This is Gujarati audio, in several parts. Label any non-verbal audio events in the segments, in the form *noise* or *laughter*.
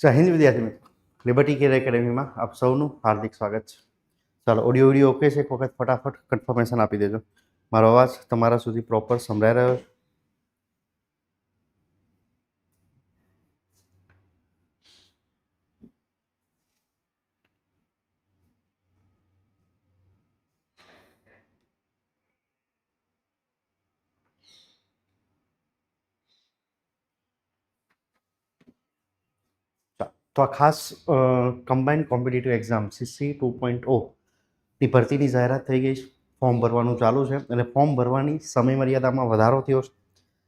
જય હિન્દ વિદ્યાર્થી મિત્રો લિબર્ટી કેર એકેડેમીમાં આપ સૌનું હાર્દિક સ્વાગત છે. ચાલો ઓડિયો વીડિયો ઓકે છે? એક વખત ફટાફટ કન્ફર્મેશન આપી દેજો. મારો અવાજ તમારા સુધી પ્રોપર સંભળાઈ રહ્યો છે ચાલો. તો આ ખાસ combined competitive exam CC two point O ની ભરતીની જાહેરાત થઈ ગઈ છે. ફોર્મ ભરવાનું ચાલુ છે અને ફોર્મ ભરવાની સમય મર્યાદામાં વધારો થયો છે.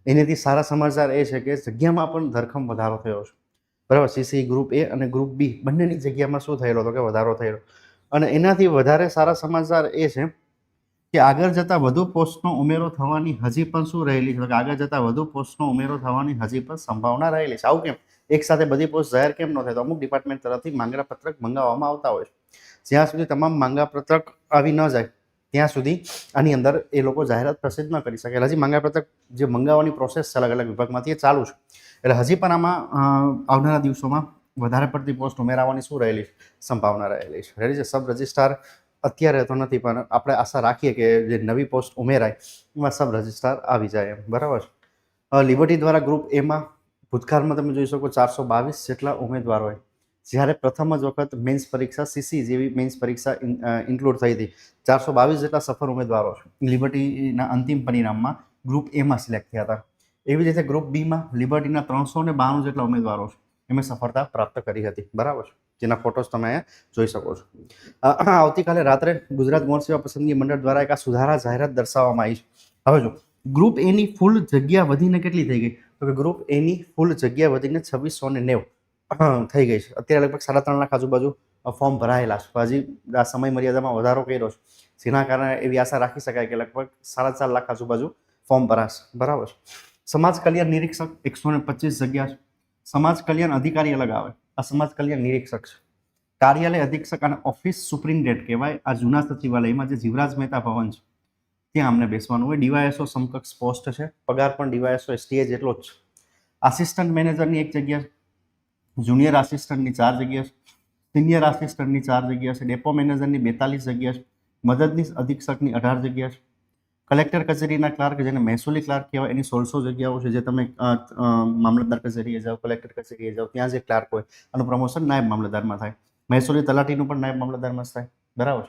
એનાથી સારા સમાચાર એ છે કે જગ્યામાં પણ ધરખમ વધારો થયો છે. બરાબર? સીસી ગ્રુપ એ અને ગ્રુપ બી બંનેની જગ્યામાં શું થયેલો હતો કે વધારો થયેલો? અને એનાથી વધારે સારા સમાચાર એ છે કે આગળ જતાં વધુ પોસ્ટનો ઉમેરો થવાની હજી પણ શું રહેલી છે? આગળ જતાં વધુ પોસ્ટનો ઉમેરો થવાની હજી પણ સંભાવના રહેલી છે. આવું કેમ? એક સાથે બધી પોસ્ટ જાહેર કેમ ન થાય? તો અમુક ડિપાર્ટમેન્ટ તરફથી માંગણા પત્રક મંગાવવામાં આવતા હોય છે. જ્યાં સુધી તમામ માંગા પત્રક આવી ન જાય, ત્યાં સુધી આની અંદર એ લોકો જાહેરાત પ્રસિદ્ધ ન કરી શકે. હજી માંગા પત્રક જે મંગાવવાની પ્રોસેસ છે અલગ અલગ વિભાગમાંથી એ ચાલુ છે. એટલે હજી પણ આમાં આવનારા દિવસોમાં વધારે પડતી પોસ્ટ ઉમેરાવાની શું રહેલી સંભાવના રહેલી છે. રેડી છે? સબ રજિસ્ટ્રાર અત્યારે તો નથી, પણ આપણે આશા રાખીએ કે જે નવી પોસ્ટ ઉમેરાય, એમાં સબ રજિસ્ટ્રાર આવી જાય એમ. બરાબર લિબર્ટી દ્વારા ગ્રુપ એમાં ભૂતકાળમાં તમે જોઈ શકો ચારસો બાવીસ જેટલા ઉમેદવારોએ જ્યારે પ્રથમ જ વખત મેન્સ પરીક્ષા સીસી જેવી મેન્સ પરીક્ષા ઇન્ક્લુડ થઈ હતી. ચારસો બાવીસ જેટલા સફળ ઉમેદવારો છે. લિબર્ટીના અંતિમ પરિણામમાં ગ્રુપ એમાં સિલેક્ટ થયા હતા. એવી રીતે ગ્રુપ બીમાં લિબર્ટીના ત્રણસો ને બાણું જેટલા ઉમેદવારો છે. એમણે સફળતા પ્રાપ્ત કરી હતી. બરાબર જેના ફોટોસ તમે જોઈ શકો છો. આવતીકાલે રાત્રે ગુજરાત ગૌણ સેવા પસંદગી મંડળ દ્વારા એક આ સુધારા જાહેરાત દર્શાવવામાં આવી છે. હવે જો, ગ્રુપ એની ફૂલ જગ્યા વધીને કેટલી થઈ ગઈ? તો કે ગ્રુપ એની ફૂલ જગ્યા વધીને છવ્વીસો ને નેવું થઈ ગઈ છે. અત્યારે લગભગ સાડા ત્રણ લાખ આજુબાજુ ફોર્મ ભરાયેલા છે. હજી આ સમય મર્યાદામાં વધારો કર્યો છે. જેના કારણે એવી આશા રાખી શકાય કે લગભગ સાડા ચાર લાખ આજુબાજુ ફોર્મ ભરાશે. બરાબર સમાજ કલ્યાણ નિરીક્ષક એકસો ને પચીસ જગ્યા છે. સમાજ કલ્યાણ અધિકારી અલગ આવે. આ સમાજ કલ્યાણ નિરીક્ષક છે. કાર્યાલય અધિક્ષક અને ઓફિસ સુપ્રિન્ટેન્ટ કહેવાય. આ જૂના સચિવાલયમાં જે જીવરાજ મહેતા ભવન છે, ત્યાં અમને બેસવાનું હોય. ડીવાયએસઓ સમકક્ષ પોસ્ટ છે. પગાર પણ ડીવાયએસઓ એસટીએ જેટલો જ છે. આસિસ્ટન્ટ મેનેજરની એક જગ્યા જુનિયર આસિસ્ટન્ટની ચાર જગ્યા છે. સિનિયર આસિસ્ટન્ટની ચાર જગ્યા છે. ડેપો મેનેજરની બેતાલીસ જગ્યા છે. મદદનીશ અધિક્ષકની અઢાર જગ્યા છે. કલેક્ટર કચેરીના ક્લાર્ક જેને મહેસૂલી ક્લાર્ક કહેવાય, એની સોળસો જગ્યાઓ છે જે તમે મામલતદાર કચેરીએ જાઓ, કલેક્ટર કચેરીએ જાઓ, ત્યાં જે ક્લાર્ક હોય, એનું પ્રમોશન નાયબ મામલતદારમાં થાય. મહેસૂલી તલાટીનું પણ નાયબ મામલતદારમાં થાય. બરાબર?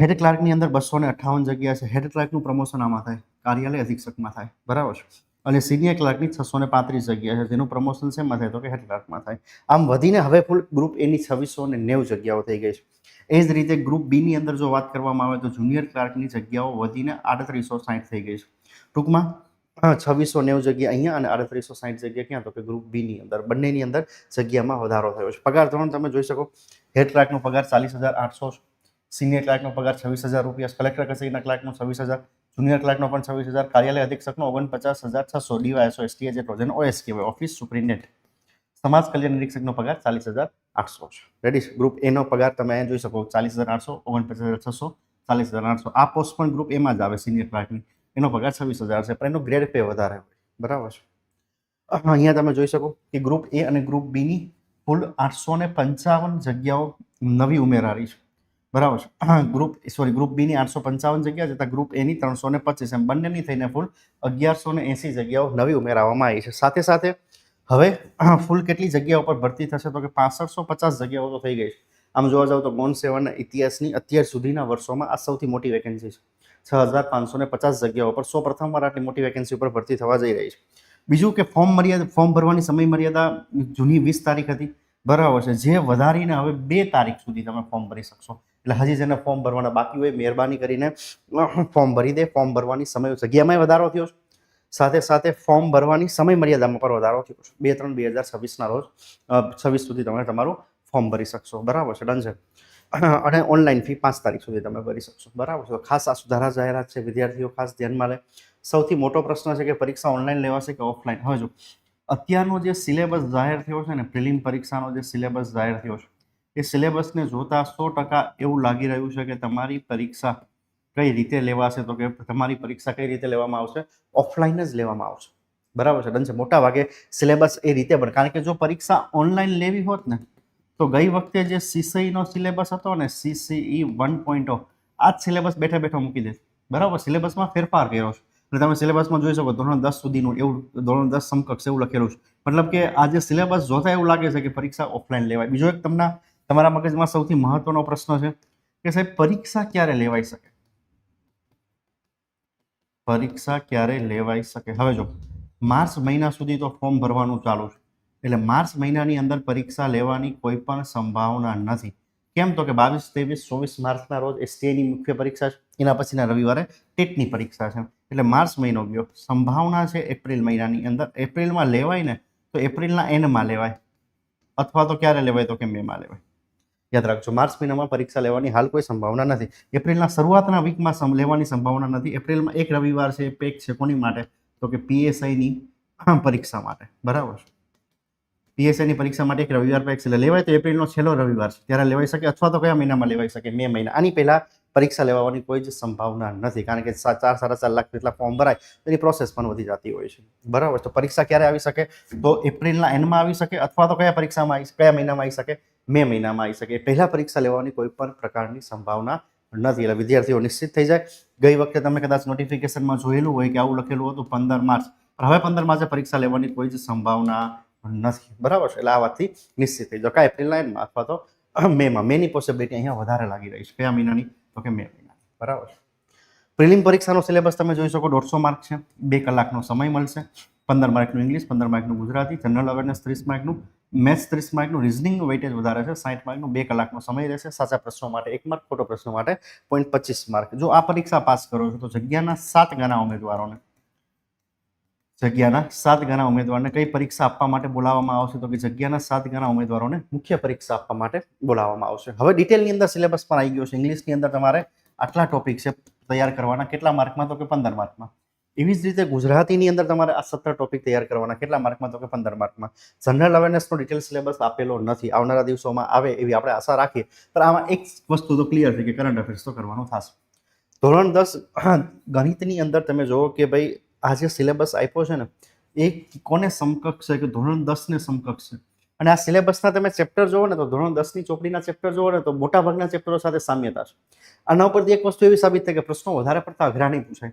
હેડ ક્લાર્કની અંદર બસો ને અઠાવન જગ્યા છે. હેડ ક્લાર્કનું પ્રમોશન આમાં થાય. કાર્યાલય અધિક્ષકમાં થાય. બરાબર? છે અને સિનિયર ક્લાર્કની છસો ને પાંત્રીસ જગ્યા છે. જેનું પ્રમોશન શેમાં થાય? તો કે હેડ ક્લાર્કમાં થાય. આમ વધીને હવે ફૂલ ગ્રુપ એની છવ્વીસો ને નેવું જગ્યાઓ થઈ ગઈ છે. એ જ રીતે ગ્રુપ બીની અંદર જો વાત કરવામાં આવે તો જુનિયર ક્લાર્કની જગ્યાઓ વધીને આડત્રીસો સાઠ થઈ ગઈ છે. ટૂંકમાં છવ્વીસો નેવું જગ્યા અહીંયા અને આડત્રીસો સાઠ જગ્યા ક્યાં? તો કે ગ્રુપ બીની અંદર. બંનેની અંદર જગ્યામાં વધારો થયો છે. પગાર ધોરણ તમે જોઈ શકો હેડ ક્લાર્કનો પગાર ચાલીસ હજાર આઠસો સિનિયર ક્લાર્કનો પગાર છવ્વીસ હજાર રૂપિયા. કલેક્ટર કચેરીના ક્લાર્કનો છવ્વીસ હજાર જુનિયર ક્લાર્કનો પણ છવ્વીસ હજાર, કાર્યાલય અધિક્ષકનો ઓગણપચાસ હજાર છસો ડીવાયસો જે જેનો ઓએસ કહેવાય ઓફિસ સુપ્રિન્ટેન્ડન્ટ સમાજ કલ્યાણ નિરીક્ષકનો પગાર ચાલીસ હજાર આઠસો છે. રેડી ગ્રુપ એનો પગાર તમે અહીંયા જોઈ શકો, ચાલીસ હજાર આઠસો, ઓગણપચાસ હજાર છસો, ચાલીસ હજાર આઠસો. આ પોસ્ટ પણ ગ્રુપ એમાં જ આવે સિનિયર ક્લાર્કની એનો પગાર છવ્વીસ હજાર છે, પણ એનો ગ્રેડ પે વધારે હોય. બરાબર છે? અહીંયા તમે જોઈ શકો કે ગ્રુપ એ અને ગ્રુપ બીની કુલ આઠસો ને પંચાવન જગ્યાઓ નવી ઉમેરારી છે. બરાબર છે? ગ્રુપ સોરી ગ્રુપ બીની આઠસો પંચાવન જગ્યા જતાં ગ્રુપ એની ત્રણસો ને પચીસ એમ બંનેની થઈને ફૂલ અગિયારસો ને એંસી જગ્યાઓ નવી ઉમેરાવામાં આવી છે. સાથે સાથે હવે ફૂલ કેટલી જગ્યા ઉપર ભરતી થશે? તો કે પાસઠસો પચાસ જગ્યાઓ તો થઈ ગઈ છે. આમ જોવા જાવ તો ગોન સેવાના ઇતિહાસની અત્યાર સુધીના વર્ષોમાં આ સૌથી મોટી વેકેન્સી છે. છ હજાર પાંચસો ને પચાસ જગ્યાઓ પર સો પ્રથમવાર આટલી મોટી વેકેન્સી ઉપર ભરતી થવા જઈ રહી છે. બીજું કે ફોર્મ મર્યાદા, ફોર્મ ભરવાની સમય મર્યાદા જૂની વીસ તારીખ હતી. બરાબર છે. જે વધારીને હવે બે તારીખ સુધી તમે ફોર્મ ભરી શકશો. એટલે હજી જેને ફોર્મ ભરવાના બાકી હોય, મહેરબાની કરીને ફોર્મ ભરી દે. ફોર્મ ભરવાની સમય જગ્યામાં વધારો થયો છે. સાથે સાથે ફોર્મ ભરવાની સમય મર્યાદામાં પણ વધારો થયો છે. બે ત્રણ બે હજાર છવ્વીસના રોજ છવ્વીસ સુધી તમે તમારું ફોર્મ ભરી શકશો. બરાબર છે ડન છે. અને ઓનલાઈન ફી પાંચ તારીખ સુધી તમે ભરી શકશો. બરાબર છે. ખાસ આ સુધારા જાહેરાત છે, વિદ્યાર્થીઓ ખાસ ધ્યાનમાં લે. સૌથી મોટો પ્રશ્ન છે કે પરીક્ષા ઓનલાઈન લેવાશે કે ઓફલાઈન હવે જો, અત્યારનો જે સિલેબસ જાહેર થયો છે ને પ્રિલિમ પરીક્ષાનો જે સિલેબસ જાહેર થયો છે, એ સિલેબસને જોતા સો ટકા એવું લાગી રહ્યું છે કે તમારી પરીક્ષા કઈ રીતે લેવાશે, તો કે તમારી પરીક્ષા કઈ રીતે લેવામાં આવશે ઓફલાઈન જ લેવામાં આવશે. બરાબર છે, ડન છે. મોટા ભાગે સિલેબસ એ રીતે પણ. કારણ કે જો પરીક્ષા ઓનલાઈન લેવી હોત ને, તો ગઈ વખતે જે સીસીઈનો સિલેબસ હતો ને સીસીઈ વન પોઈન્ટ આ જ સિલેબસ બેઠા બેઠા મૂકી દે. બરાબર સિલેબસમાં ફેરફાર કર્યો છે. અને તમે સિલેબસમાં જોઈ શકો, ધોરણ દસ સુધીનું એવું, ધોરણ દસ સમકક્ષ એવું લખેલું છે. મતલબ કે આ જે સિલેબસ જોતા એવું લાગે છે કે પરીક્ષા ઓફલાઈન લેવાય. બીજો એક તમને, તમારા મગજમાં સૌથી મહત્વનો પ્રશ્ન છે કે સાહેબ, પરીક્ષા ક્યારે લેવાઈ શકે? પરીક્ષા ક્યારે લેવાઈ શકે. હવે જો, માર્ચ મહિના સુધી તો ફોર્મ ભરવાનું ચાલુ છે. એટલે માર્ચ મહિનાની અંદર પરીક્ષા લેવાની કોઈ પણ સંભાવના નથી. કેમ તો કે બાવીસ, ત્રેવીસ, ચોવીસ માર્ચના રોજ એસટીઆઈની મુખ્ય પરીક્ષા છે. એના પછીના રવિવારે ટેટની પરીક્ષા છે. એટલે માર્ચ મહિનો ગયો. સંભાવના છે એપ્રિલ મહિનાની અંદર. એપ્રિલમાં લેવાય ને, તો એપ્રિલના એન્ડમાં લેવાય. અથવા તો ક્યારે લેવાય તો કે મેમાં લેવાય. યાદ રાખજો, માર્ચ મહિનામાં પરીક્ષા લેવાની હાલ કોઈ સંભાવના નથી. એપ્રિલના શરૂઆતના વીકમાં લેવાની સંભાવના નથી. એપ્રિલમાં એક રવિવાર છે પેક છે, કોની માટે? તો કે પીએસઆઈની પરીક્ષા માટે. બરાબર? પીએસઆઈની પરીક્ષા માટે એક રવિવાર પેક છે. લેવાય તો એપ્રિલનો છેલ્લો રવિવાર છે. ત્યારે લેવાઈ શકે અથવા તો કયા મહિનામાં લેવાઈ શકે? મે મહિના. આની પહેલાં પરીક્ષા લેવાની કોઈ જ સંભાવના નથી. કારણ કે ચાર સાડા ચાર લાખ જેટલા ફોર્મ ભરાય, એની પ્રોસેસ પણ વધી જતી હોય છે. બરાબર? તો પરીક્ષા ક્યારે આવી શકે? તો એપ્રિલના એન્ડમાં આવી શકે અથવા તો કયા પરીક્ષામાં આવી કયા મહિનામાં આવી શકે? મે મહિનામાં આવી શકે. પહેલાં પરીક્ષા લેવાની કોઈ પણ પ્રકારની સંભાવના નથી. એટલે વિદ્યાર્થીઓ નિશ્ચિત થઈ જાય. ગઈ વખતે તમે કદાચ નોટિફિકેશનમાં જોયેલું હોય કે આવું લખેલું હતું પંદર માર્ચ. હવે પંદર માર્ચે પરીક્ષા લેવાની કોઈ જ સંભાવના નથી. બરાબર છે? એટલે આ વાતથી નિશ્ચિત થઈ જાઓ. કાં એપ્રિલ એન્ડમાં અથવા તો મેમાં મેની પોસિબિલિટી અહીંયા વધારે લાગી રહી છે. કયા મહિનાની? તો કે મે મહિનાની. બરાબર છે? પ્રિલિમ પરીક્ષાનો સિલેબસ તમે જોઈ શકો. દોઢસો માર્ક છે. બે કલાકનો સમય મળશે. પંદર માર્કનું ઇંગ્લિશ પંદર માર્કનું ગુજરાતી, જનરલ અવેરનેસ ત્રીસ માર્કનું મેથ્સ ત્રીસ માર્કનું રિઝનિંગનું વેઇટેજ વધારે છે સાઠ માર્કનું બે કલાકનો સમય રહેશે. સાચા પ્રશ્નો માટે, એક માર્ક, ખોટો પ્રશ્નો માટે પોઈન્ટ પચીસ માર્ક. જો આ પરીક્ષા પાસ કરો છો, તો જગ્યાના સાત ગણા ઉમેદવારોને, જગ્યાના સાત ગણા ઉમેદવારને કઈ પરીક્ષા આપવા માટે બોલાવવામાં આવશે? તો કે જગ્યાના સાત ગણા ઉમેદવારોને મુખ્ય પરીક્ષા આપવા માટે બોલાવવામાં આવશે. હવે ડિટેલની અંદર સિલેબસ પણ આવી ગયો છે. ઇંગ્લિશની અંદર તમારે આટલા ટોપિક છે તૈયાર કરવાના. કેટલા માર્કમાં? તો કે પંદર માર્કમાં. એવી જ રીતે ગુજરાતીની અંદર તમારે આ સત્તર ટોપિક તૈયાર કરવાના કેટલા માર્કમાં? તો કે પંદર માર્કમાં. જનરલ અવેરનેસનો ડિટેલ સિલેબસ આપેલો નથી. આવનારા દિવસોમાં આવે એવી આપણે આશા રાખીએ. પણ આમાં એક વસ્તુ તો ક્લિયર છે કે કરંટ અફેર્સ તો કરવાનું થશે. ધોરણ દસ, *clears throat* ગણિતની અંદર તમે જુઓ કે ભાઈ, આ જે સિલેબસ આપ્યો છે ને, એ કોને સમકક્ષ છે કે ધોરણ દસને સમકક્ષ છે? અને આ સિલેબસના તમે ચેપ્ટર જુઓ ને, તો ધોરણ દસની ચોપડીના ચેપ્ટર જુઓ ને, તો મોટાભાગના ચેપ્ટરો સાથે સામ્યતા છે. આના ઉપરથી એક વસ્તુ એવી સાબિત થાય કે પ્રશ્નો વધારે પડતા અઘરા નહીં પૂછાય.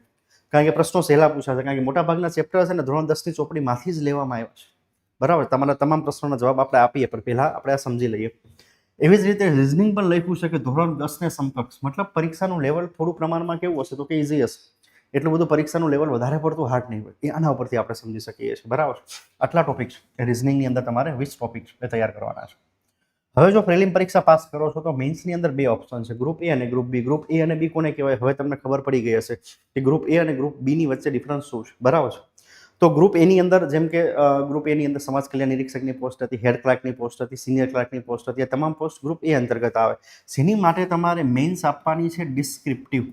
કારણ કે પ્રશ્નો સહેલા પૂછાશે કારણ કે મોટાભાગના ચેપ્ટર છે ને ધોરણ દસની ચોપડીમાંથી જ લેવામાં આવ્યા છે. બરાબર? તમારા તમામ પ્રશ્નોના જવાબ આપણે આપીએ, પણ પહેલાં આપણે આ સમજી લઈએ. એવી જ રીતે રિઝનિંગ પણ લખ્યું છે કે ધોરણ દસને સમકક્ષ. મતલબ પરીક્ષાનું લેવલ થોડું પ્રમાણમાં કેવું હશે તો કે ઇઝી હશે. એટલું બધું પરીક્ષાનું લેવલ વધારે પડતું હાર્ડ નહીં હોય. એ આના ઉપરથી આપણે સમજી શકીએ છીએ. બરાબર? આટલા ટોપિક છે રિઝનિંગની અંદર તમારે વીસ ટોપિક તૈયાર કરવાના છે. હવે જો પ્રિલિમ પરીક્ષા પાસ કરો છો, તો મેન્સની અંદર બે ઓપ્શન છે. ગ્રુપ એ અને ગ્રુપ બી ગ્રુપ એ અને બી કોને કહેવાય? હવે તમને ખબર પડી ગઈ હશે કે ગ્રુપ એ અને ગ્રુપ બીની વચ્ચે ડિફરન્સ શું છે. બરાબર છે? તો ગ્રુપ એની અંદર, જેમ કે ગ્રુપ એની અંદર સમાજ કલ્યાણ નિરીક્ષકની પોસ્ટ હતી હેડ ક્લાર્કની પોસ્ટ હતી સિનિયર ક્લાર્કની પોસ્ટ હતી, આ તમામ પોસ્ટ ગ્રુપ એ અંતર્ગત આવે. જેની માટે તમારે મેન્સ આપવાની છે ડિસ્ક્રિપ્ટિવ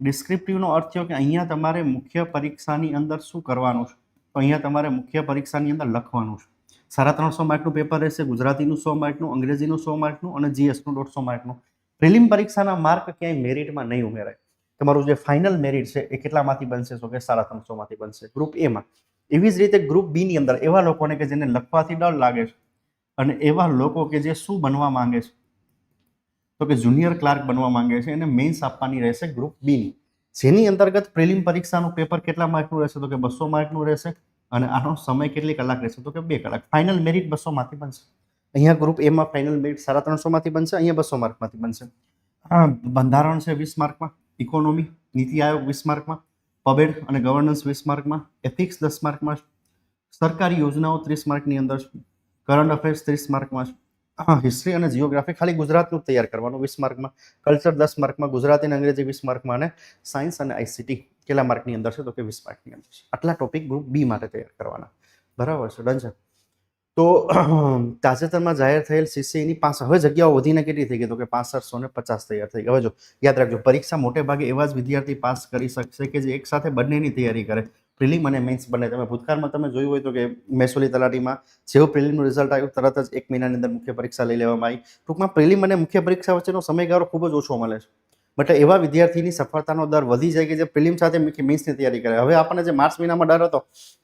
ડિસ્ક્રિપ્ટિવનો અર્થ થયો કે અહીંયા તમારે મુખ્ય પરીક્ષાની અંદર શું કરવાનું છે? તો અહીંયા તમારે મુખ્ય પરીક્ષાની અંદર લખવાનું છે. સાડા ત્રણસો માર્કનું પેપર રહેશે, ગુજરાતીનું સો માર્કનું, અંગ્રેજીનું સો માર્કનું અને જીએસનું દોઢસો માર્કનું. પ્રિલિમ પરીક્ષાના માર્ક ક્યાંય મેરિટમાં નહીં ઉમેરાય. તમારું જે ફાઇનલ મેરિટ છે એ કેટલામાંથી બનશે? તો કે સાડા ત્રણસોમાંથી બનશે. ગ્રુપ એમાં એવી જ રીતે ગ્રુપ બીની અંદર એવા લોકોને કે જેને લખવાથી ડર લાગે છે અને એવા લોકો કે જે શું બનવા માંગે છે? તો કે જુનિયર ક્લાર્ક બનવા માંગે છે એને મેન્સ આપવાની રહેશે ગ્રુપ બીની જેની અંતર્ગત પ્રિલિમ પરીક્ષાનું પેપર કેટલા માર્કનું રહેશે? તો કે બસો માર્કનું રહેશે. અને આનો સમય કેટલી કલાક રહેશે? તો કે બે કલાક. ફાઇનલ મેરિટ બસોમાંથી બનશે. અહીંયા ગ્રુપ એમાં ફાઇનલ મેરિટ સાડા ત્રણસોમાંથી બનશે, અહીંયા બસો માર્કમાંથી બનશે. હા, બંધારણ છે વીસ માર્કમાં ઇકોનોમી નીતિ આયોગ વીસ માર્કમાં પબેડ અને ગવર્નન્સ વીસ માર્કમાં એથિક્સ દસ માર્કમાં સરકારી યોજનાઓ ત્રીસ માર્કની અંદર કરંટ અફેર્સ ત્રીસ માર્કમાં હિસ્ટ્રી અને જીઓગ્રાફી ખાલી ગુજરાતનું તૈયાર કરવાનું વીસ માર્કમાં કલ્ચર દસ માર્કમાં ગુજરાતી અને અંગ્રેજી વીસ માર્કમાં અને સાયન્સ અને આઈસીટી કેટલા માર્કની અંદર છે તો કે વીસ માર્કની અંદર છે. આટલા ટોપિક ગ્રુપ બી માટે તૈયાર કરવાના. બરાબર છે, ડન છે. તો *clears throat* તાજેતરમાં જાહેર થયેલ સીસીઈની પાંચ હવે જગ્યાઓ વધીને કેટલી થઈ ગઈ? તો કે પાસઠસો ને પચાસ તૈયાર થઈ ગઈ. હવે જો, યાદ રાખજો, પરીક્ષા મોટે ભાગે એવા જ વિદ્યાર્થી પાસ કરી શકશે કે જે એક સાથે બંનેની તૈયારી કરે. પ્રિલિમ અને મેન્સ બંને. તમે ભૂતકાળમાં તમે જોયું હોય તો કે મહેસૂલી તલાટીમાં જેવું પ્રિલિમનું રિઝલ્ટ આવ્યું, તરત જ એક મહિનાની અંદર મુખ્ય પરીક્ષા લઈ લેવામાં આવી. ટૂંકમાં પ્રિલિમ અને મુખ્ય પરીક્ષા વચ્ચેનો સમયગાળો ખૂબ જ ઓછો મળે છે. મતલબ એવા વિદ્યાર્થીની સફળતાનો દર વધી જાય કે જે પ્રિલિમ સાથે મેન્સની તૈયારી કરે. હવે આપણને જે માર્ચ મહિનામાં ડર હતો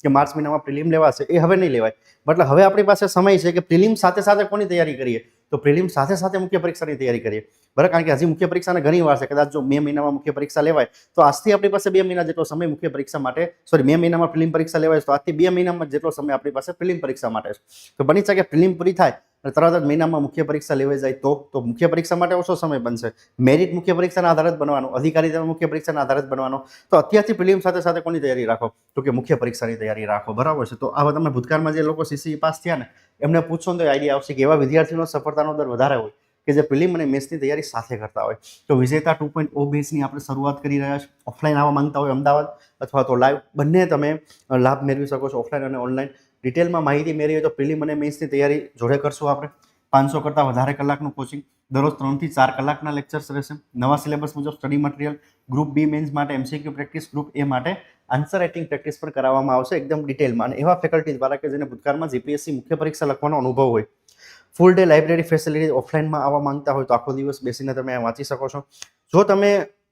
કે માર્ચ મહિનામાં પ્રિલિમ લેવાશે, એ હવે નહીં લેવાય. મતલબ હવે આપણી પાસે સમય છે કે પ્રિલિમ સાથે સાથે કોની તૈયારી કરીએ? તો પ્રિલિમ સાથે સાથે મુખ્ય પરીક્ષાની તૈયારી કરીએ. બરાબર? કારણ કે હજી મુખ્ય પરીક્ષાને ઘણી વાર છે. કદાચ જો મે મહિનામાં મુખ્ય પરીક્ષા લેવાય, તો આજથી આપણી પાસે બે મહિના જેટલો સમય મુખ્ય પરીક્ષા માટે સોરી મે મહિનામાં પ્રિલિમ પરીક્ષા લેવાય તો આજથી બે મહિનામાં જેટલો સમય આપણી પાસે પ્રિલિમ પરીક્ષા માટે છે. તો બની શકે પ્રિલિમ પૂરી થાય અને તરત જ મહિનામાં મુખ્ય પરીક્ષા લેવાઈ જાય તો? તો મુખ્ય પરીક્ષા માટે ઓછો સમય બનશે? મેરિટ મુખ્ય પરીક્ષાના આધારે જ બનવાનો, અધિકારી તમે મુખ્ય પરીક્ષાના આધારે જ બનવાનો. તો અત્યારથી પ્રિલિમ સાથે સાથે કોની તૈયારી રાખો? તો કે મુખ્ય પરીક્ષાની તૈયારી રાખો, બરાબર છે? તો આવા તમે ભૂતકાળમાં જે લોકો સીસી પાસ થયા ને, એમને પૂછો ને તો આઈડિયા આવશે કે એવા વિદ્યાર્થીનો સફળતાનો દર વધારે હોય કે જે પ્રિલિમ અને મેથ્સની તૈયારી સાથે કરતા હોય. તો વિજેતા ટુ પોઈન્ટ ઓ બેઝની આપણે શરૂઆત કરી રહ્યા છીએ ઓફલાઈન આવવા માંગતા હોય અમદાવાદ અથવા તો લાઈવ બંને તમે લાભ મેળવી શકો છો, ઓફલાઈન અને ઓનલાઈન ડિટેલમાં માહિતી મેળવી તો પ્રિલિમ અને મેન્સની તૈયારી જોડે કરશું આપણે. પાંચસો કરતાં વધારે કલાકનું કોચિંગ દરરોજ ત્રણથી ચાર કલાકના લેક્ચર્સ રહેશે. નવા સિલેબસ મુજબ study material group B mains માટે એમસીક્યુ પ્રેક્ટિસ ગ્રુપ એ માટે આન્સર રાઇટિંગ પ્રેક્ટિસ પણ કરાવવામાં આવશે એકદમ ડિટેલમાં. અને એવા ફેકલ્ટી દ્વારા કે જેને ભૂતકાળમાં જીપીએસસી મુખ્ય પરીક્ષા લખવાનો અનુભવ હોય ફૂલ ડે લાઇબ્રેરી ફેસિલિટી ઓફલાઈનમાં આવવા માંગતા હોય તો આખો દિવસ બેસીને તમે વાંચી શકો છો. જો તમે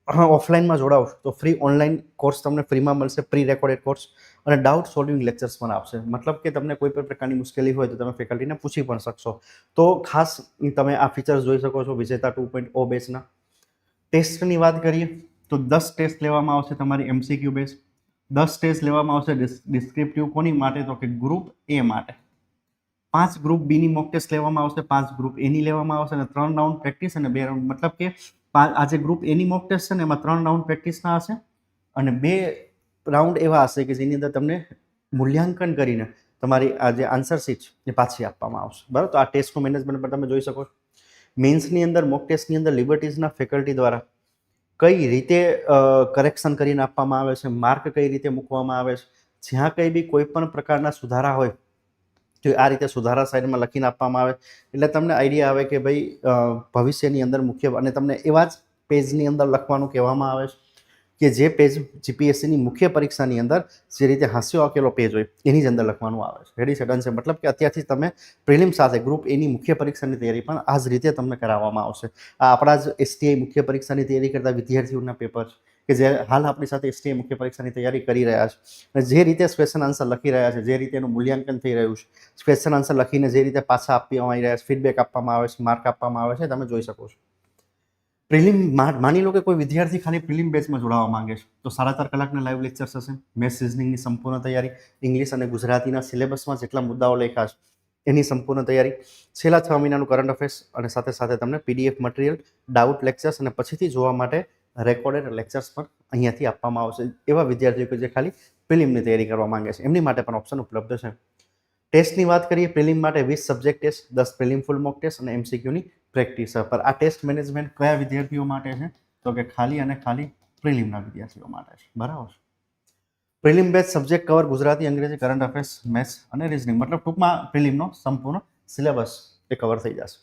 ઓફલાઈનમાં જોડાવ તો ફ્રી ઓનલાઈન કોર્સ તમને ફ્રીમાં મળશે પ્રી રેકોર્ડેડ કોર્સ અને ડાઉટ સોલ્વિંગ લેક્ચર્સ પણ આપશે. મતલબ કે તમને કોઈ પણ પ્રકારની મુશ્કેલી હોય તો તમે ફેકલ્ટીને પૂછી પણ શકશો. તો ખાસ તમે આ ફીચર્સ જોઈ શકો છો વિજેતા ટુ પોઈન્ટ ઓ બેસના ટેસ્ટની વાત કરીએ, તો દસ ટેસ્ટ લેવામાં આવશે તમારી એમસીક્યુ બેઝ દસ ટેસ્ટ લેવામાં આવશે ડિસ્ક્રિપ્ટિવ કોની માટે તો કે ગ્રુપ એ માટે. પાંચ ગ્રુપ બીની મોક ટેસ્ટ લેવામાં આવશે, પાંચ ગ્રુપ એની લેવામાં આવશે અને ત્રણ રાઉન્ડ પ્રેક્ટિસ અને બે રાઉન્ડ મતલબ કે આ જે ગ્રુપ એની મોક ટેસ્ટ છે ને એમાં ત્રણ રાઉન્ડ પ્રેક્ટિસના હશે અને બે રાઉન્ડ એવા હશે કે જેની અંદર તમને મૂલ્યાંકન કરીને તમારી આ જે આન્સર શીટ એ પાછી આપવામાં આવશે. બરાબર? તો આ ટેસ્ટનું મેનેજમેન્ટ પણ તમે જોઈ શકો મેન્સની અંદર, મોક ટેસ્ટની અંદર, લિબર્ટીઝના ફેકલ્ટી દ્વારા કઈ રીતે કરેક્શન કરીને આપવામાં આવે છે, માર્ક કઈ રીતે મૂકવામાં આવે છે, જ્યાં કંઈ બી કોઈ પણ પ્રકારના સુધારા હોય, તો આ રીતે સુધારા સાઈડમાં લખીને આપવામાં આવે. એટલે તમને આઈડિયા આવે કે ભાઈ ભવિષ્યની અંદર મુખ્ય અને તમને એવા જ પેજની અંદર લખવાનું કહેવામાં આવે છે. કે જે પેજ જીપીએસસીની મુખ્ય પરીક્ષાની અંદર જે રીતે હાસ્યો આકેલો પેજ હોય, એની જ અંદર લખવાનું આવે છે. રેડી છે ડન છે મતલબ કે અત્યારથી તમે પ્રિલિમ સાથે ગ્રુપ એની મુખ્ય પરીક્ષાની તૈયારી પણ આ જ રીતે તમને કરાવવામાં આવશે. આ આપણા જ એસટીઆઈ મુખ્ય પરીક્ષાની તૈયારી કરતા વિદ્યાર્થીઓના પેપર કે જે હાલ આપણી સાથે એસટીઆઈ મુખ્ય પરીક્ષાની તૈયારી કરી રહ્યા છે. અને જે રીતે ક્વેશ્ચન આન્સર લખી રહ્યા છે, જે રીતે એનું મૂલ્યાંકન થઈ રહ્યું છે ક્વેશ્ચન આન્સર લખીને જે રીતે પાછા આપવામાં આવી રહ્યા છે ફીડબેક આપવામાં આવે છે માર્ક આપવામાં આવે છે, તમે જોઈ શકો છો. પ્રિલિમ માની લો કે કોઈ વિદ્યાર્થી ખાલી પ્રિલિમ બેચમાં જોડાવા માંગે છે, તો સાડા ચાર કલાકના લાઈવ લેક્ચર્સ હશે મેથ સિઝનિંગની સંપૂર્ણ તૈયારી, ઇંગ્લિશ અને ગુજરાતીના સિલેબસમાં જેટલા મુદ્દાઓ લખ્યા છે એની સંપૂર્ણ તૈયારી, છેલ્લા છ મહિનાનું કરંટ અફેર્સ, અને સાથે સાથે તમને પીડીએફ મટીરિયલ, ડાઉટ લેક્ચર્સ અને પછીથી જોવા માટે રેકોર્ડેડ લેક્ચર્સ પણ અહીંયાથી આપવામાં આવશે, એવા વિદ્યાર્થીઓ કે જે ખાલી પ્રિલિમની તૈયારી કરવા માંગે છે, એમની માટે પણ ઓપ્શન ઉપલબ્ધ છે. ટેસ્ટની વાત કરીએ, પ્રિલિમ માટે વીસ સબ્જેક્ટ ટેસ્ટ, દસ પ્રિલિમ ફૂલ મોક ટેસ્ટ અને એમસીક્યુની પ્રેક્ટિસ. પર આ ટેસ્ટ મેનેજમેન્ટ કયા વિદ્યાર્થીઓ માટે છે? તો કે ખાલી અને ખાલી પ્રિલિમના વિદ્યાર્થીઓ માટે છે. બરાબર prelim batch subject cover Gujarati, અંગ્રેજી, કરંટ અફેર્સ, મેથ્સ અને રિઝનિંગ. મતલબ ટૂંકમાં પ્રિલિમનો સંપૂર્ણ સિલેબસ એ કવર થઈ જશે.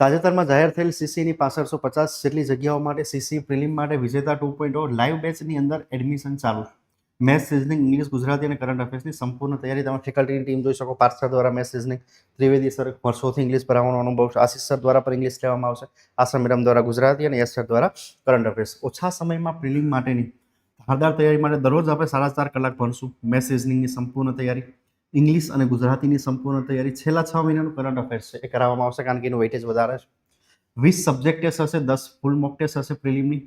તાજેતરમાં જાહેર થયેલ સીસીની પાસઠસો પચાસ જેટલી જગ્યાઓ માટે સીસી પ્રિલિમ માટે વિજેતા ટુ પોઈન્ટ લાઈવ બેચની અંદર એડમિશન ચાલુ છે. મેથ્સ સિઝનિંગ ઇંગ્લિશ ગુજરાતી અને કરંટ અફેર્સની સંપૂર્ણ તૈયારી. તમે ફેકલ્ટીની ટીમ જોઈ શકો, પાર્થ દ્વારા સિઝનિંગ, ત્રિવેદી સર, વર્ષોથી ઇંગ્લિશ ભણાવવાનો અનુભવ છે. આશીષ સર દ્વારા પણ ઇંગ્લિશ લેવામાં આવશે. આશા મેડમ દ્વારા ગુજરાતી અને યશ સર દ્વારા કરંટ અફેર્સ. ઓછા સમયમાં પ્રિલિમ માટેની ધારદાર તૈયારી માટે દરરોજ આપણે સાડા ચાર કલાક ભણશું. મેથ્સ સિઝનિંગની સંપૂર્ણ તૈયારી, ઇંગ્લિશ અને ગુજરાતીની સંપૂર્ણ તૈયારી છેલ્લા છ મહિનાનું કરંટ અફેર્સ છે. એ કરાવવામાં આવશે કારણ કે એનું વેઇટેજ વધારે છે. વીસ સબ્જેક્ટ ટેસ્ટ હશે, દસ ફૂલ મોક ટેસ્ટ હશે પ્રિલિમની.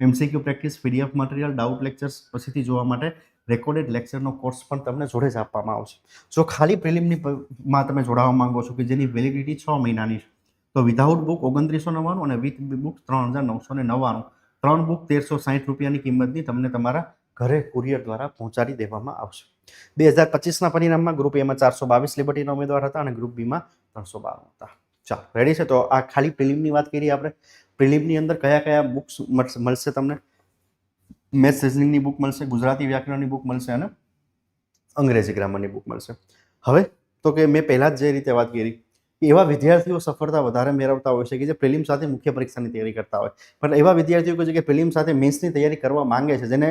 MCQ practice PDF material doubt lectures પછીથી જોવા માટે રેકોર્ડેડ લેક્ચરનો કોર્સ પણ તમને જોડે જ આપવામાં આવશે. જો ખાલી પ્રિલિમની માં તમે જોડાવા માંગો છો કે જેની વેલિડિટી છ મહિનાની છે, તો વિધાઉટ બુક ઓગણત્રીસો નવ્વાણું અને વિથ બુક ત્રણ હજાર નવસો ને નવ્વાણું. ત્રણ બુક તેરસો સાઠ રૂપિયાની કિંમતની તમને તમારા ઘરે કુરિયર દ્વારા પહોંચાડી દેવામાં આવશે. બે હજાર પચીસના પરિણામમાં ગ્રુપ એમાં ચારસો બાવીસ લિબર્ટીના ઉમેદવાર હતા અને ગ્રુપ બીમાં ત્રણસો બાવન હતા. ચાલો રેડી છે? તો આ ખાલી પ્રિલિમની વાત કરીએ આપણે. પ્રિલિમની અંદર કયા કયા બુક્સ મળશે તમને? મેથ્સ રિઝનિંગની બુક મળશે, ગુજરાતી વ્યાકરણની બુક મળશે અને અંગ્રેજી ગ્રામરની બુક મળશે. હવે તો કે મેં પહેલાં જ જે રીતે વાત કરી, એવા વિદ્યાર્થીઓ સફળતા વધારે મેળવતા હોય છે કે જે પ્રિલિમ સાથે મુખ્ય પરીક્ષાની તૈયારી કરતા હોય. પણ એવા વિદ્યાર્થીઓ કે જે પ્રિલિમ સાથે મેન્સની તૈયારી કરવા માંગે છે, જેને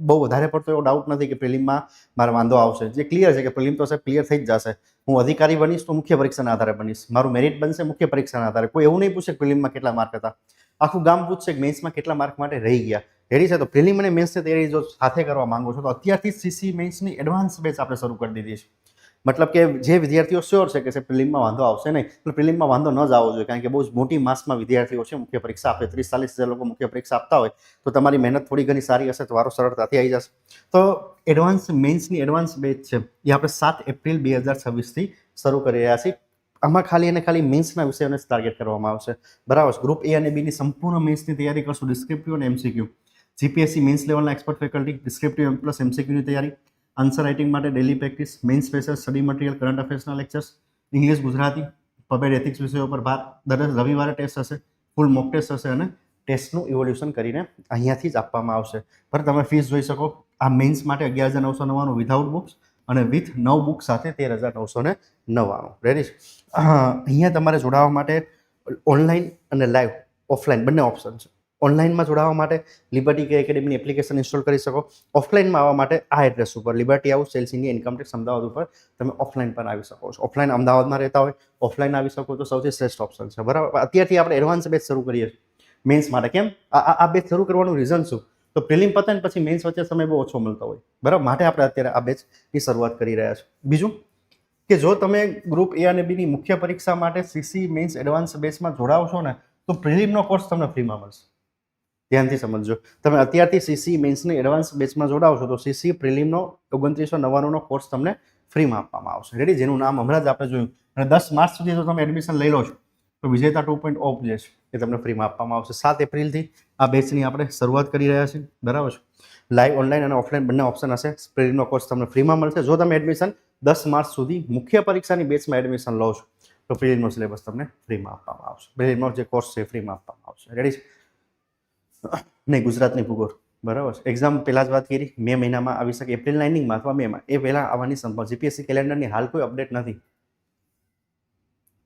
બહુ વધારે પડતો એવો ડાઉટ નથી કે પ્રિલિમમાં મારે વાંધો આવશે. જે ક્લિયર છે કે પ્રિલિમ તો સાહેબ ક્લિયર થઈ જ જશે. હું અધિકારી બનીશ તો મુખ્ય પરીક્ષાના આધારે બનીશ. મારું મેરિટ બનશે મુખ્ય પરીક્ષાના આધારે. કોઈ એવું નહીં પૂછે પ્રિલિમમાં કેટલા માર્ક હતા. આખું ગામ પૂછશે કે મેન્સમાં કેટલા માર્ક માટે રહી ગયા. રેડી છે તો પ્રિલિમ અને મેન્સની તૈયારી જો સાથે કરવા માંગો છો તો અત્યારથી સીસી મેન્સની એડવાન્સ બેચ આપણે શરૂ કરી દીધી છે. મતલબ કે જે વિદ્યાર્થીઓ શ્યોર છે કે પ્રિલિમમાં વાંધો આવશે નહીં એટલે પ્રિલિમમાં વાંધો ન જ આવવો જોઈએ, કારણ કે બહુ જ મોટી માસમાં વિદ્યાર્થીઓ છે, મુખ્ય પરીક્ષા આપે, ત્રીસ ચાલીસ હજાર લોકો મુખ્ય પરીક્ષા આપતા હોય, તો તમારી મહેનત થોડી ઘણી સારી હશે તો વારો સરળતાથી આવી જશે. તો એડવાન્સ મેન્સની એડવાન્સ બેચ છે, એ આપણે સાત એપ્રિલ બે હજાર છવ્વીસથી શરૂ કરી રહ્યા છીએ. આમાં ખાલી અને ખાલી મેન્સના વિષયોને જ ટાર્ગેટ કરવામાં આવશે. બરાબર છે ગ્રુપ એ અને બીની સંપૂર્ણ મેન્સની તૈયારી કરશું ડિસ્ક્રિપ્ટિવ અને એમસીક્યુ જીપીએસસી મેન્સ લેવલના expert faculty descriptive M plus એમસીક્યુની તૈયારી. આન્સર રાઇટિંગ માટે daily practice main special study material current અફેર્સના lectures English Gujarati પબેડ એથિક્સ વિષયો પર ભાર દર રવિવારે ટેસ્ટ હશે ફૂલ મોક ટેસ્ટ હશે અને ટેસ્ટનું ઇવોલ્યુશન કરીને અહીંયાથી જ આપવામાં આવશે. પર તમે ફીસ જોઈ શકો, આ મેઇન્સ માટે અગિયાર હજાર નવસો નવ્વાણું વિધાઉટ બુક્સ અને વિથ નવ બુક સાથે તેર હજાર નવસો ને નવ્વાણું રેડી અહીંયા તમારે જોડાવા માટે ઓનલાઈન અને લાઈવ ઓફલાઈન બંને ઓપ્શન છે. ઓનલાઈનમાં જોડાવા માટે લિબર્ટી કે એકેડેમીની એપ્લિકેશન ઇન્સ્ટોલ કરી શકો. ઓફલાઈનમાં આવવા માટે આ એડ્રેસ ઉપર liberty house sales India income tax Ahmedabad ઉપર તમે ઓફલાઈન પણ આવી શકો છો. ઓફલાઈન અમદાવાદમાં રહેતા હોય ઓફલાઈન આવી શકો તો સૌથી શ્રેષ્ઠ ઓપ્શન છે. બરાબર? અત્યારથી આપણે એડવાન્સ બેચ શરૂ કરીએ મેન્સ માટે. કેમ? આ- આ બેચ શરૂ કરવાનું રીઝન શું? તો પ્રિલિમ પતે ને પછી મેન્સ વચ્ચે સમય બહુ ઓછો મળતો હોય. બરાબર? માટે આપણે અત્યારે આ બેચની શરૂઆત કરી રહ્યા છીએ. બીજું કે જો તમે ગ્રુપ એ અને બીની મુખ્ય પરીક્ષા માટે સીસી મેન્સ એડવાન્સ બેચમાં જોડાવશો ને, તો પ્રિલિમનો કોર્સ તમને ફ્રીમાં મળશે. ધ્યાનથી સમજજો. તમે અત્યારથી સીસી મેન્સની એડવાન્સ બેચમાં જોડાવશો તો સીસી પ્રિલિમનો ઓગણત્રીસો નવ્વાણુંનો કોર્સ તમને ફ્રીમાં આપવામાં આવશે. રેડી જેનું નામ હમણાં જ આપણે જોયું. અને દસ માર્ચ સુધી જો તમે એડમિશન લઈ લો છો. તો વિજેતા ટુ પોઈન્ટ ઓફ જે છે, એ તમને ફ્રીમાં આપવામાં આવશે. સાત એપ્રિલથી આ બેચની આપણે શરૂઆત કરી રહ્યા છીએ. બરાબર છે? લાઈવ ઓનલાઈન અને ઓફલાઈન બંને ઓપ્શન હશે. પ્રિલિમનો કોર્સ તમને ફ્રીમાં મળશે. જો તમે એડમિશન દસ માર્ચ સુધી મુખ્ય પરીક્ષાની બેચમાં એડમિશન લો છો, તો પ્રિલિમનો સિલેબસ તમને ફ્રીમાં આપવામાં આવશે. પ્રિલિમનો જે કોર્સ છે ફ્રીમાં આપવામાં આવશે. રેડી છે? નહીં, ગુજરાતની ભૂગોળ. બરાબર છે. એક્ઝામ પહેલાં જ વાત કરી, મે મહિનામાં આવી શકે. એપ્રિલ લાઇનિંગમાં અથવા મેમાં એ પહેલાં આવવાની સંભાવ જીપીએસસી કેલેન્ડરની હાલ કોઈ અપડેટ નથી.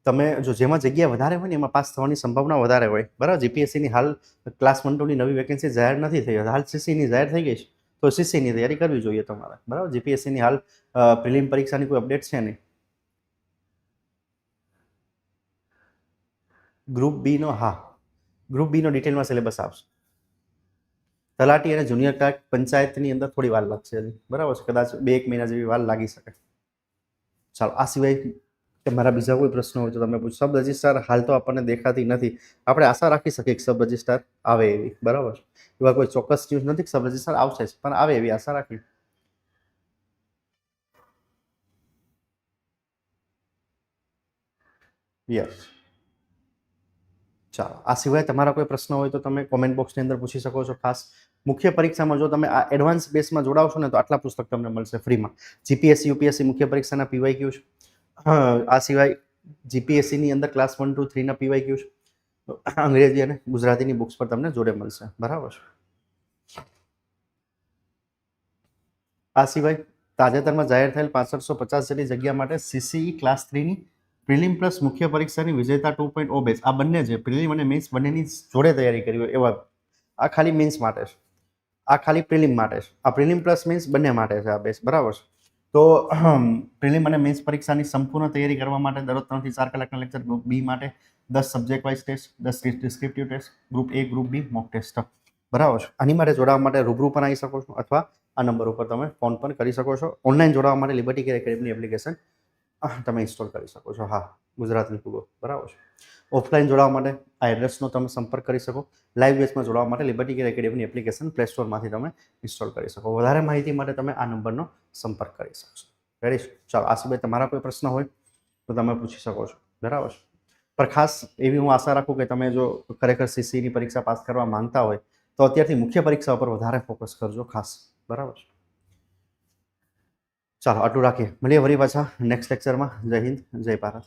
તમે જો જેમાં જગ્યા વધારે હોય ને, એમાં પાસ થવાની સંભાવના વધારે હોય. બરાબર? જીપીએસસીની હાલ ક્લાસ વન ટુની નવી વેકેન્સી જાહેર નથી થઈ. હાલ સીસીની જાહેર થઈ ગઈ છે. તો સીસીની તૈયારી કરવી જોઈએ તમારે. બરાબર? જીપીએસસીની હાલ પ્રિલિમ પરીક્ષાની કોઈ અપડેટ છે નહીં. ગ્રુપ બીનો હા. ગ્રુપ બીનો ડિટેલમાં સિલેબસ આવશે. તલાટી અને જુનિયર ક્લાર્ક પંચાયતની અંદર થોડી વાર લાગશે. હજી બરાબર છે? કદાચ બે એક મહિના જેવી વાર લાગી શકે. ચાલો, આ સિવાય તમારા બીજા કોઈ પ્રશ્નો હોય તો તમે પૂછો. સબ રજિસ્ટ્રાર હાલ તો આપણને દેખાતી નથી. આપણે આશા રાખી શકીએ કે સબ રજિસ્ટ્રાર આવે એવી. બરાબર એવા કોઈ ચોક્કસ ન્યૂઝ નથી કે સબ રજિસ્ટ્રાર આવશે પણ આવે એવી આશા રાખી યસ. ચાલો, આ સિવાય તમારા કોઈ પ્રશ્ન હોય તો તમે કોમેન્ટ બોક્સની અંદર પૂછી શકો છો ખાસ. મુખ્ય પરીક્ષામાં જો તમે આ એડવાન્સ બેસમાં જોડાવશો ને તો આટલા પુસ્તક તમને મળશે ફ્રીમાં. જીપીએસસી યુપીએસસી મુખ્ય પરીક્ષાના પીવાય ક્યુ છે. આ સિવાય જીપીએસસીની અંદર ક્લાસ વન ટુ થ્રીના પીવાય ક્યુ છે. અંગ્રેજી અને ગુજરાતીની બુક્સ પર તમને જોડે મળશે. બરાબર છે? આ સિવાય તાજેતરમાં જાહેર થયેલ પાસઠસો પચાસ જેટલી જગ્યા માટે સીસીઈ ક્લાસ થ્રીની પ્રિલિમ પ્લસ મુખ્ય પરીક્ષાની વિજેતા ટુ પોઈન્ટ ઓ બેચ આ બંને છે પ્રિલિમ અને મેન્સ બંનેની જોડે તૈયારી કરી હોય એવા આ ખાલી મેન્સ માટે છે. આ ખાલી પ્રિલિમ માટે છે. આ પ્રિલિમ પ્લસ મેન્સ બંને માટે છે આ બેચ બરાબર છે? તો પ્રિલિમ અને મેન્સ પરીક્ષાની સંપૂર્ણ તૈયારી કરવા માટે દરરોજ ત્રણથી ચાર કલાકના લેક્ચર ગ્રુપ બી માટે દસ સબ્જેક્ટ વાઇઝ ટેસ્ટ દસ descriptive test group A group B mock test બરાબર છે? આની માટે જોડાવા માટે રૂબરૂ પણ આવી શકો છો અથવા આ નંબર ઉપર તમે ફોન પણ કરી શકો છો. ઓનલાઈન જોડાવા માટે લિબર્ટી કેર એકેડમીની એપ્લિકેશન તમે ઇન્સ્ટોલ કરી શકો છો. હા, ગુજરાતની ખૂબ બરાબર છે. ઓફલાઈન જોડાવા માટે આ એડ્રેસનો તમે સંપર્ક કરી શકો. લાઈવ બેચમાં જોડાવા માટે લિબર્ટી કેર એકેડેમીની એપ્લિકેશન પ્લે સ્ટોરમાંથી તમે ઇન્સ્ટોલ કરી શકો. વધારે માહિતી માટે તમે આ નંબરનો સંપર્ક કરી શકશો રેડી ચાલો, આ સિવાય તમારા કોઈ પ્રશ્ન હોય તો તમે પૂછી શકો છો. બરાબર છે? પણ ખાસ એવી હું આશા રાખું કે તમે જો ખરેખર સીસીની પરીક્ષા પાસ કરવા માંગતા હોય તો અત્યારથી મુખ્ય પરીક્ષા ઉપર વધારે ફોકસ કરજો ખાસ. બરાબર છે? ચાલો આટલું રાખીએ. મળીએ વળી પાછા નેક્સ્ટ લેક્ચરમાં જય હિન્દ જય ભારત.